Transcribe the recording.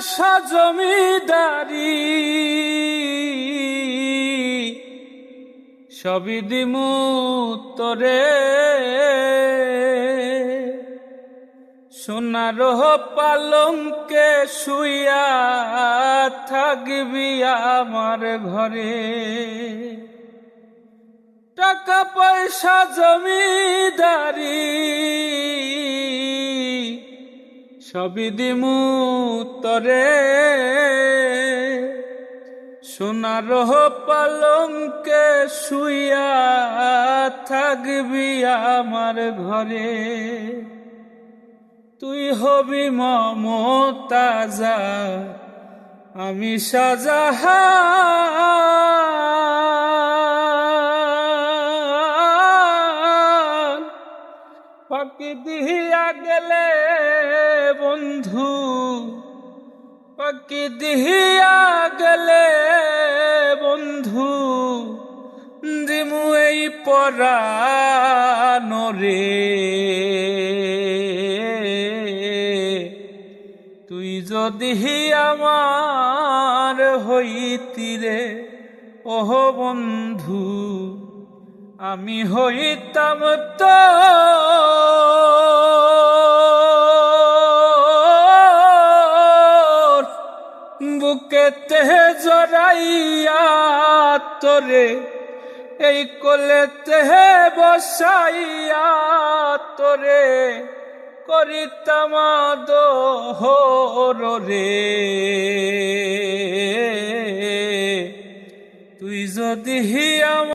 পয়সা জমিদারি। সবই দিমু তোরে। সোনার পালঙ্কে শুইয়া থাকবি আমার ঘরে। টাকা পয়সা জমিদারি সবই দিমু তরে সোনার পালঙ্কে শুইয়া থাকবি আমার ঘরে। তুই হবি মমতাজা আমি শাহজাহান পাখি দিয়া গেলে, বন্ধু। পাখি দিয়া গেলে, বন্ধু। দিমু এই পরানরে তুই যদি আমার হইতিরে ওহ বন্ধু। আমি হইতাম তো বুকেতে জড়াইয়া তোরে এই কোলেতে বসাইয়া তোরে করিতাম রে। তুই যদি